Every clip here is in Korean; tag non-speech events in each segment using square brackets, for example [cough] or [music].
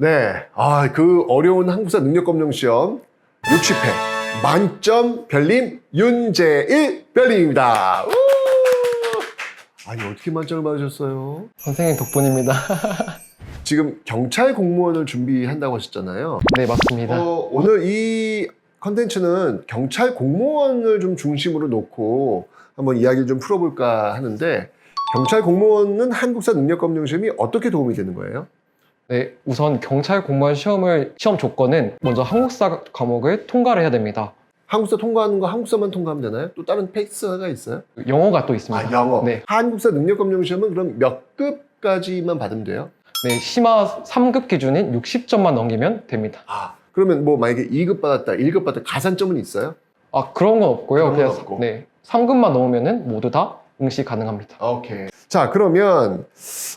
네. 아, 그 어려운 한국사 능력 검정 시험 60회 만점 별님 윤재일 별님입니다. 우! 아니, 어떻게 만점을 받으셨어요? 선생님 덕분입니다. [laughs] 지금 경찰 공무원을 준비한다고 하셨잖아요. 네, 맞습니다. 어, 오늘 이 컨텐츠는 경찰 공무원을 좀 중심으로 놓고 한번 이야기를 좀 풀어볼까 하는데 경찰 공무원은 한국사 능력 검정 시험이 어떻게 도움이 되는 거예요? 네, 우선 경찰 공무원 시험을 시험 조건은 먼저 한국사 과목을 통과를 해야 됩니다. 한국사 통과하는 거 한국사만 통과하면 되나요? 또 다른 페이스가 있어요? 영어가 또 있습니다. 아, 영어. 네, 한국사 능력 검정 시험은 그럼 몇 급까지만 받으면 돼요? 네, 심화 3급 기준인 60점만 넘기면 됩니다. 아, 그러면 뭐 만약에 2급 받았다, 1급 받았다 가산점은 있어요? 아, 그런 건 없고요. 그런 건 그냥 없고. 네, 3급만 넘으면은 모두 다 응시 가능합니다. 오케이. 자, 그러면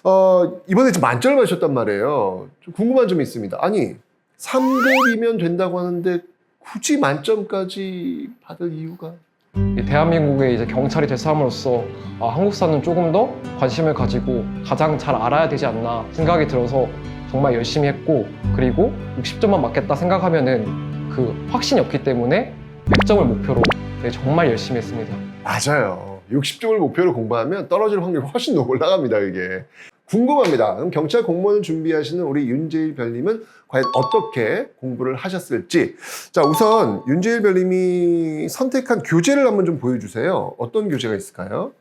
어, 이번에 만점을 받으셨단 말이에요. 좀 궁금한 점이 있습니다. 아니, 3급이면 된다고 하는데 굳이 만점까지 받을 이유가? 이 대한민국의 이제 경찰이 됐함으로써 아, 한국사는 조금 더 관심을 가지고 가장 잘 알아야 되지 않나 생각이 들어서 정말 열심히 했고 그리고 60점만 맞겠다 생각하면은 그 확신이 없기 때문에 100점을 목표로 네, 정말 열심히 했습니다. 맞아요. 60점을 목표로 공부하면 떨어질 확률이 훨씬 더 올라갑니다, 이게. 궁금합니다. 그럼 경찰 공무원을 준비하시는 우리 윤재일 별님은 과연 어떻게 공부를 하셨을지. 자, 우선 윤재일 별님이 선택한 교재를 한번 좀 보여주세요. 어떤 교재가 있을까요?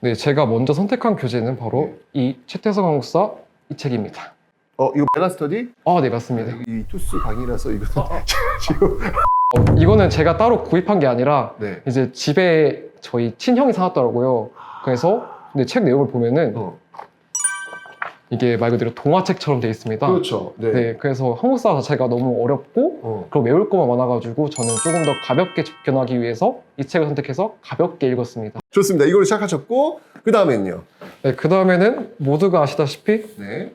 네, 제가 먼저 선택한 교재는 바로 이 최태성 한국사 이 책입니다. 어, 이거 메가스터디? 아, 네, 맞습니다. 이 투스 강의라서 이거 [laughs] 지금 어, 이거는 제가 따로 구입한 게 아니라 네. 이제 집에 저희 친형이 사왔더라고요. 그래서 근데 책 내용을 보면은 어, 이게 말 그대로 동화책처럼 되어 있습니다. 그렇죠. 네. 네, 그래서 한국사 자체가 너무 어렵고 어. 그리고 외울 것만 많아가지고 저는 조금 더 가볍게 접근하기 위해서 이 책을 선택해서 가볍게 읽었습니다. 좋습니다. 이걸 시작하셨고 그 다음엔요. 네, 그 다음에는 모두가 아시다시피 네.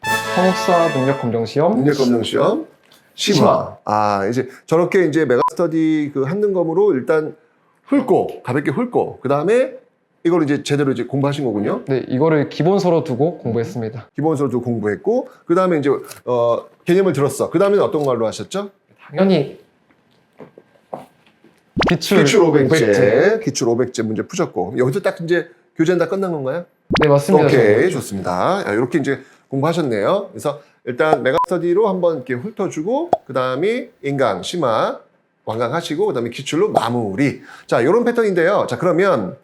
한국사 능력 검정 시험 능력 검정 시험 심화. 심화. 아 이제 저렇게 이제 메가스터디 그 한능검으로 일단 훑고 가볍게 훑고 그 다음에 이걸 이제 제대로 이제 공부하신 거군요. 네, 이거를 기본서로 두고 공부했습니다. 기본서도 공부했고 그 다음에 이제 어, 개념을 들었어. 그 다음에는 어떤 걸로 하셨죠? 당연히 기출, 기출 500제, 500제. 기출 500제 문제 푸셨고 여기서 딱 이제 교재는 다 끝난 건가요? 네, 맞습니다. 오케이 좋습니다. 이렇게 이제 공부하셨네요. 그래서 일단 메가스터디로 한번 이렇게 훑어주고 그 다음에 인강, 심화 완강하시고 그 다음에 기출로 마무리. 자 이런 패턴인데요. 자 그러면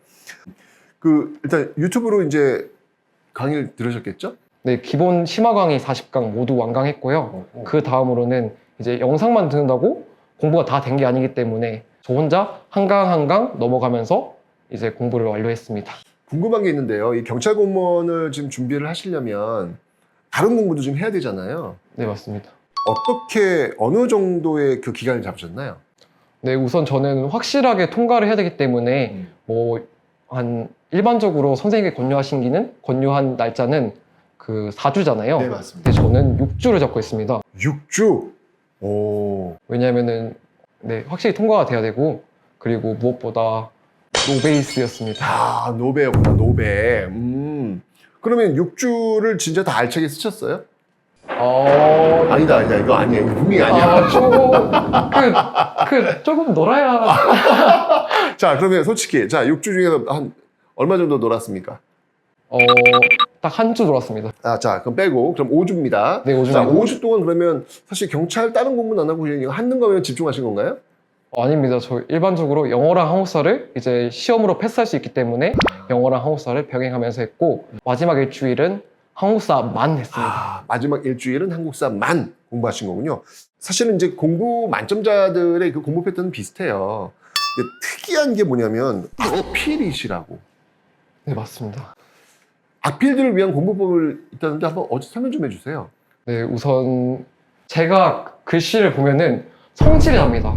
그 일단 유튜브로 이제 강의를 들으셨겠죠? 네, 기본 심화 강의 40강 모두 완강했고요. 그 다음으로는 이제 영상만 듣는다고 공부가 다 된 게 아니기 때문에 저 혼자 한강 한강 넘어가면서 이제 공부를 완료했습니다. 궁금한 게 있는데요. 이 경찰 공무원을 지금 준비를 하시려면 다른 공부도 좀 해야 되잖아요. 네, 맞습니다. 어떻게 어느 정도의 그 기간을 잡으셨나요? 네, 우선 저는 확실하게 통과를 해야 되기 때문에 뭐 한 일반적으로 선생님께 권유하신 기는 권유한 날짜는 그 4주잖아요. 네 맞습니다. 근데 저는 6주를 잡고 있습니다. 6주. 오. 왜냐하면은 네, 확실히 통과가 돼야 되고 그리고 무엇보다 노베이스였습니다. 아, 노베였구나, 노베. 음. 그러면 6주를 진짜 다 알차게 쓰셨어요? 어... 아니다, 아니다. 이거 아니야. 이거 분명히 아니야. 아, 조금 그, 그 조금 놀아야 [laughs] 자, 그러면 솔직히, 자, 6주 중에서 한 얼마 정도 놀았습니까? 어, 딱 한 주 놀았습니다. 아, 자, 그럼 빼고, 그럼 5주입니다. 네, 5주. 자, 5주 동안 그러면 사실 경찰 다른 공부는 안 하고 그냥 한능검에 집중하신 건가요? 어, 아닙니다. 저 일반적으로 영어랑 한국사를 이제 시험으로 패스할 수 있기 때문에 영어랑 한국사를 병행하면서 했고 마지막 일주일은 한국사만 했습니다. 아, 마지막 일주일은 한국사만 공부하신 거군요. 사실은 이제 공부 만점자들의 그 공부 패턴은 비슷해요. 근데 특이한 게 뭐냐면 악필이시라고. 네, 맞습니다. 악필들을 위한 공부법을 있다는데 한번 어제 설명 좀 해주세요. 네, 우선 제가 글씨를 보면은 성질이 납니다.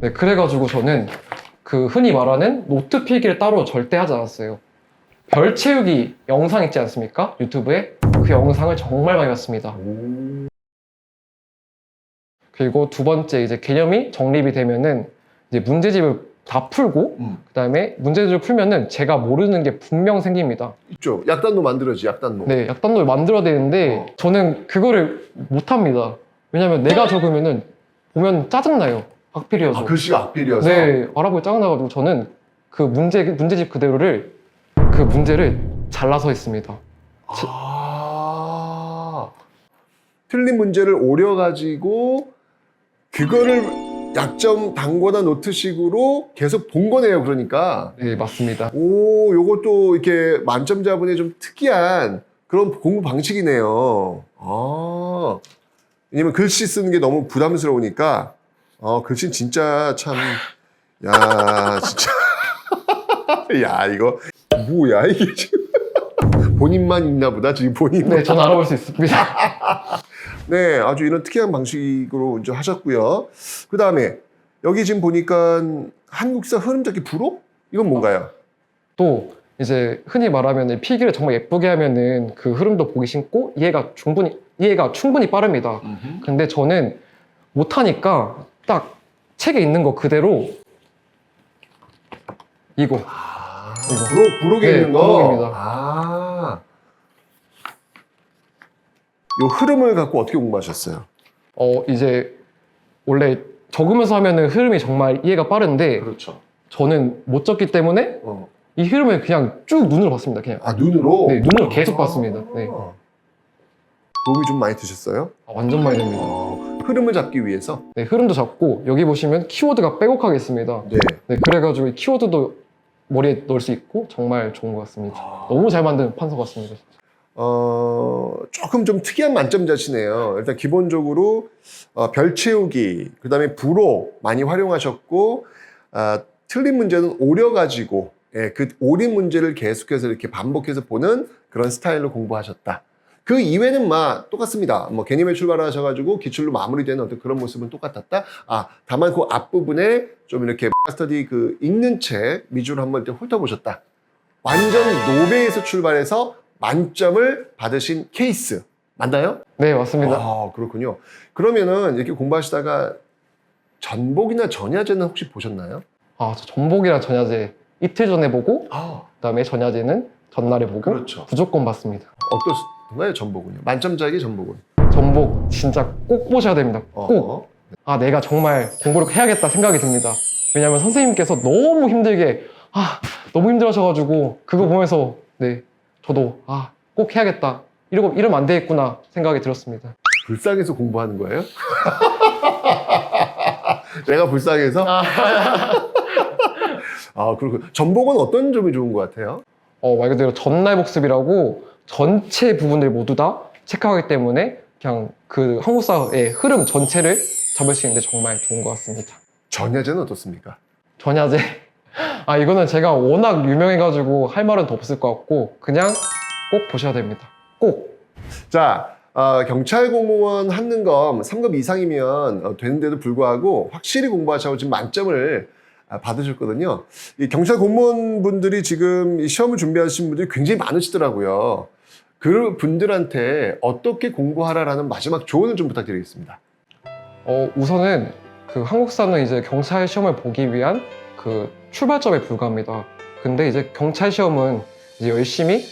네, 그래가지고 저는 그 흔히 말하는 노트 필기를 따로 절대 하지 않았어요. 별 채우기 영상 있지 않습니까? 유튜브에 그 영상을 정말 많이 봤습니다. 그리고 두 번째 이제 개념이 정립이 되면은 이제 문제집을 다 풀고 음. 그다음에 문제들을 풀면은 제가 모르는 게 분명 생깁니다. 있죠. 약단도 만들어지 약단도. 네, 약단도를 만들어야 되는데 어. 저는 그거를 못 합니다. 왜냐면 내가 적으면은 보면 짜증나요. 악필이어서. 아, 글씨가 악필이어서. 네, 알아보기 짜증나가지고 저는 그 문제 문제집 그대로를 그 문제를 잘라서 했습니다. 아. 틀린 문제를 오려 가지고 그거를 약점 단거나 노트식으로 계속 본 거네요. 그러니까. 네, 맞습니다. 오, 요것도 이렇게 만점자분의 좀 특이한 그런 공부 방식이네요. 아. 왜냐면 글씨 쓰는 게 너무 부담스러우니까, 어, 글씨 는 진짜 참, 야, 진짜. [laughs] 야, 이거, 뭐야, 이게 지금. [laughs] 본인만 있나 보다, 지금 본인만. 네, 저는 알아볼 수 있습니다. [laughs] 네, 아주 이런 특이한 방식으로 이제 하셨고요. 그 다음에, 여기 지금 보니까 한국사 흐름 잡기 불호? 이건 뭔가요? 또 이제 흔히 말하면 필기를 정말 예쁘게 하면은 그 흐름도 보기 쉽고 이해가 충분히 이해가 충분히 빠릅니다. 근데 저는 못하니까 딱 책에 있는 거 그대로 이거 아, 이거. 부록, 부록에 네, 있는 거. 부록입니다. 아. 요 흐름을 갖고 어떻게 공부하셨어요? 어 이제 원래 적으면서 하면은 흐름이 정말 이해가 빠른데 그렇죠. 저는 못 적기 때문에 어. 이 흐름을 그냥 쭉 눈으로 봤습니다. 그냥 아, 눈으로? 네, 눈으로 계속 봤습니다. 네. 아. 도움이 좀 많이 되셨어요? 아, 완전 많이 됩니다. 어, 흐름을 잡기 위해서? 네, 흐름도 잡고 여기 보시면 키워드가 빼곡하게 있습니다. 네. 네, 그래가지고 이 키워드도 머리에 넣을 수 있고 정말 좋은 것 같습니다. 너무 잘 만든 판서 같습니다. 어, 조금 좀 특이한 만점자시네요. 일단 기본적으로 어, 별 채우기, 그 다음에 부로 많이 활용하셨고, 아, 틀린 문제는 오려가지고, 예, 그 오린 문제를 계속해서 이렇게 반복해서 보는 그런 스타일로 공부하셨다. 그 이외는 막 똑같습니다. 뭐 개념에 출발하셔가지고 기출로 마무리되는 어떤 그런 모습은 똑같았다. 아, 다만 그 앞부분에 좀 이렇게 스터디 그 읽는 책 위주로 한번 훑어보셨다. 완전 노베에서 출발해서 만점을 받으신 케이스 맞나요? 네, 맞습니다. 아 그렇군요. 그러면은 이렇게 공부하시다가 전복이나 전야제는 혹시 보셨나요? 아, 저 전복이랑 전야제 이틀 전에 보고 아 그다음에 전야제는 전날에 보고 그렇죠. 무조건 봤습니다. 어떻나요 전복은요? 만점자에게 전복은? 전복 진짜 꼭 보셔야 됩니다. 어, 꼭. 어. 아, 내가 정말 공부를 해야겠다 생각이 듭니다. 왜냐하면 선생님께서 너무 힘들게 아, 너무 힘들어하셔가지고 그거 보면서 네, 저도 아, 꼭 해야겠다. 이러고 이러면 안 되겠구나 생각이 들었습니다. 불쌍해서 공부하는 거예요? [laughs] 내가 불쌍해서? 아 [laughs] 그렇고 전복은 어떤 점이 좋은 것 같아요? 어, 말 그대로 전날 복습이라고 전체 부분들 모두 다 체크하기 때문에 그냥 그 한국사의 흐름 전체를 잡을 수 있는데 정말 좋은 것 같습니다. 전야제는 어떻습니까? 전야제. 아, 이거는 제가 워낙 유명해가지고 할 말은 더 없을 것 같고, 그냥 꼭 보셔야 됩니다. 꼭. 자, 어, 경찰 공무원 한능검 3급 이상이면 어, 되는데도 불구하고 확실히 공부하셔서 지금 만점을 아, 받으셨거든요. 이 경찰 공무원 분들이 지금 이 시험을 준비하신 분들이 굉장히 많으시더라고요. 그 분들한테 어떻게 공부하라라는 마지막 조언을 좀 부탁드리겠습니다. 어, 우선은 그 한국사는 이제 경찰 시험을 보기 위한 그 출발점에 불과합니다. 근데 이제 경찰 시험은 이제 열심히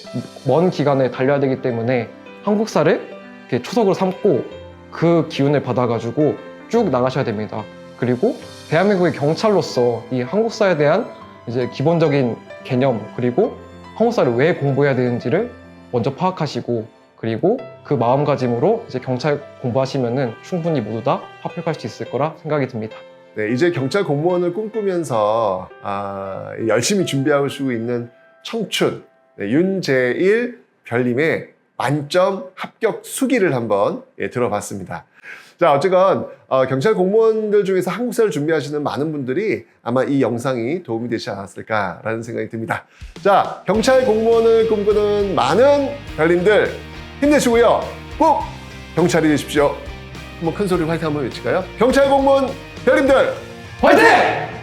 먼 기간에 달려야 되기 때문에 한국사를 이렇게 초석으로 삼고 그 기운을 받아가지고 쭉 나가셔야 됩니다. 그리고 대한민국의 경찰로서 이 한국사에 대한 이제 기본적인 개념 그리고 한국사를 왜 공부해야 되는지를 먼저 파악하시고 그리고 그 마음가짐으로 이제 경찰 공부하시면은 충분히 모두 다 합격할 수 있을 거라 생각이 듭니다. 네, 이제 경찰 공무원을 꿈꾸면서 아, 열심히 준비하시고 있는 청춘 네, 윤재일 별님의 만점 합격 수기를 한번 예, 들어봤습니다. 자, 어쨌건 어, 경찰 공무원들 중에서 한국사를 준비하시는 많은 분들이 아마 이 영상이 도움이 되지 않았을까라는 생각이 듭니다. 자, 경찰 공무원을 꿈꾸는 많은 별님들 힘내시고요. 꼭 경찰이 되십시오. 한번 큰 소리로 화이팅 한번 외칠까요? 경찰 공무원 별님들 화이팅!